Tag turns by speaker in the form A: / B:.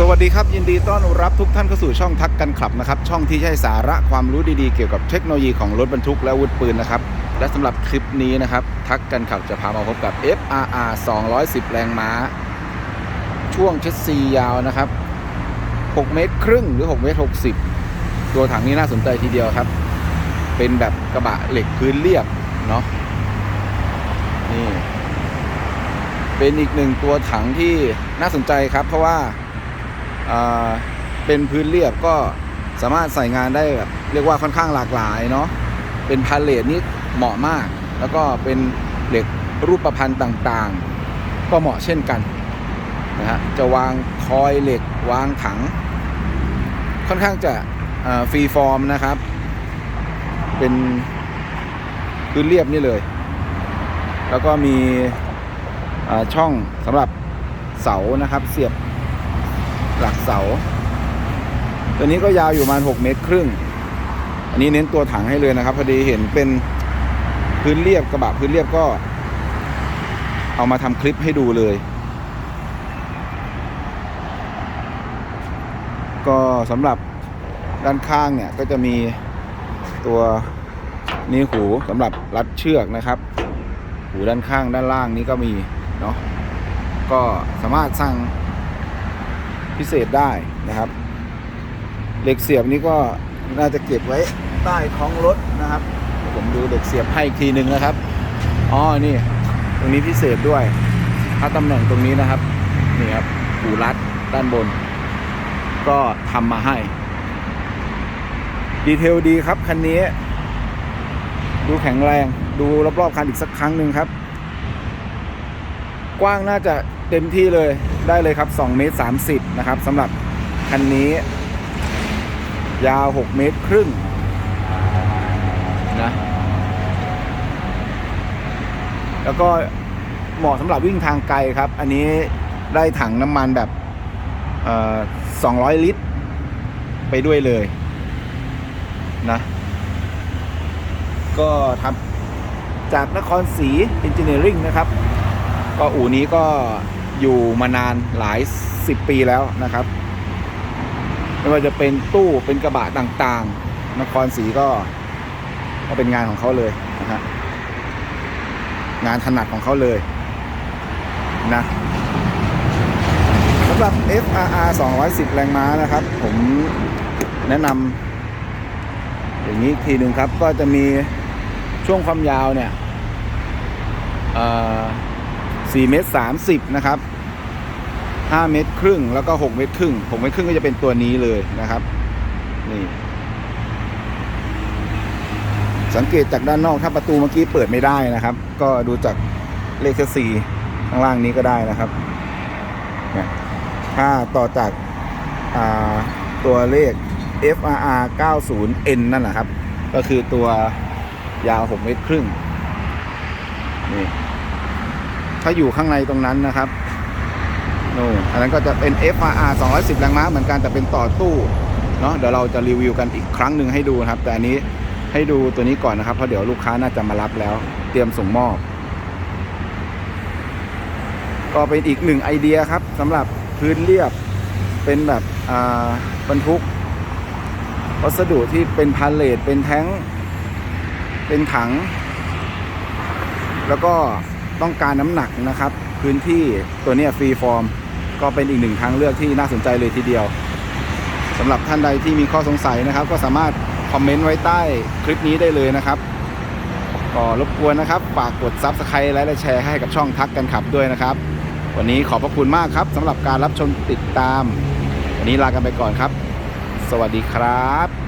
A: สวัสดีครับยินดีต้อนรับทุกท่านเข้าสู่ช่องทักกันขับนะครับ ช่องที่ให้สาระความรู้ดีๆ เกี่ยวกับเทคโนโลยีของรถบรรทุกและอาวุธปืนนะครับ และสำหรับคลิปนี้นะครับ ทักกันขับจะพามาพบกับ FRR 210 แรงม้า ช่วงเชสซียาวนะครับ 6 เมตรครึ่งหรือ 6 เมตร 60 ตัวถังนี้น่าสนใจทีเดียวครับ เป็นแบบกระบะเหล็กพื้นเรียบเนาะนี่เป็นอีกหนึ่งตัวถังที่น่าสนใจครับ เพราะว่า เป็นพื้นเรียบก็สามารถใส่งานได้แบบเรียกว่าค่อนข้างหลากหลายเนาะเป็นพาเลทนี่เหมาะมาก แล้วก็เป็นเหล็กรูปประพันธ์ต่างๆ ก็เหมาะเช่นกันนะฮะจะวางคอยเหล็กวางถัง ค่อนข้างจะฟรีฟอร์มนะครับ เป็นพื้นเรียบนี่เลย แล้วก็มีช่องสำหรับเสานะครับเสียบ หลักเสา ตัวนี้ก็ยาวอยู่ประมาณ 6 เมตรครึ่ง อันนี้เน้นตัวถังให้เลยนะครับ พอดีเห็นเป็นพื้นเรียบกระบะพื้นเรียบก็ เอามาทำคลิปให้ดูเลย ก็สำหรับด้านข้างเนี่ยก็จะมีตัวนี้หูสำหรับรัดเชือกนะครับ หูด้านข้างด้านล่างนี้ก็มีเนาะก็สามารถสั่ง พิเศษได้นะครับ เหล็กเสียบนี้ก็น่าจะเก็บไว้ใต้ท้องรถนะครับ ผมดูเหล็กเสียบให้อีกทีหนึ่งนะครับอ๋อนี่ตรงนี้พิเศษด้วยถ้าตำแหน่งตรงนี้นะครับนี่ครับหูรัดด้านบน ก็ทำมาให้ ดีเทลดีครับคันนี้ ดูแข็งแรงดูรอบๆคันอีกสักครั้งหนึ่งครับ กว้างน่าจะเต็มที่เลย ได้เลยครับ2เมตร30นะครับสำหรับคันนี้ ยาว 6 เมตรครึ่งนะแล้วก็เหมาะสำหรับวิ่งทางไกลครับ อันนี้ได้ถังน้ำมันแบบเอ่อ200ลิตร ไปด้วยเลยนะก็ทำจากนครศรีเอนจิเนียริงนะครับ ก็อู่นี้ก็ อยู่มานานหลายสิบปีแล้วนะครับ ไม่ว่าจะเป็นตู้เป็นกระบะต่างๆ นครศรีก็ก็เป็นงานของเขาเลยนะฮะงานถนัดของเขาเลยนะสำหรับ FRR 210 แรงม้านะครับ ผมแนะนำอย่างนี้อีกทีหนึ่งครับ ก็จะมีช่วงความยาวเนี่ยเอ่อ 4เมตร30นะครับ5เมตรครึ่งแล้วก็6เมตรครึ่ง6เมตรครึ่งก็จะเป็นตัวนี้เลยนะครับนี่สังเกตจากด้านนอกถ้าประตูเมื่อกี้เปิดไม่ได้นะครับ ก็ดูจากเลขสี่ข้างล่างนี้ก็ได้นะครับเนี่ยถ้าต่อจากาตัวเลข FRR 90N นั่นแหละครับ ก็คือตัวยาว 6 เมตรครึ่งนี่ ถ้าอยู่ข้างในตรงนั้นนะครับนู่นอันนั้นก็จะเป็น FRR 210 แรงม้าเหมือนกันแต่เป็นต่อตู้เนาะเดี๋ยวเราจะรีวิวกันอีกครั้งหนึ่งให้ดูครับ แต่อันนี้ให้ดูตัวนี้ก่อนนะครับเพราะเดี๋ยวลูกค้าน่าจะมารับแล้ว เตรียมส่งมอบ ก็เป็นอีกหนึ่งไอเดียครับสำหรับพื้นเรียบเป็นแบบอ่าบรรทุกวัสดุที่เป็นพาเลทเป็นแท้ง เป็นถัง แล้วก็ ต้องการน้ำหนักนะครับ พื้นที่ตัวนี้ฟรีฟอร์ม ก็เป็นอีกหนึ่งทางเลือกที่น่าสนใจเลยทีเดียวสำหรับท่านใดที่มีข้อสงสัยนะครับ ก็สามารถคอมเมนต์ไว้ใต้คลิปนี้ได้เลยนะครับก็รบกวนนะครับฝากกดซับสไครต์และแชร์ให้กับช่องทักกันขับด้วยนะครับ วันนี้ขอบพระคุณมากครับสำหรับการรับชมติดตาม วันนี้ลากันไปก่อนครับ สวัสดีครับ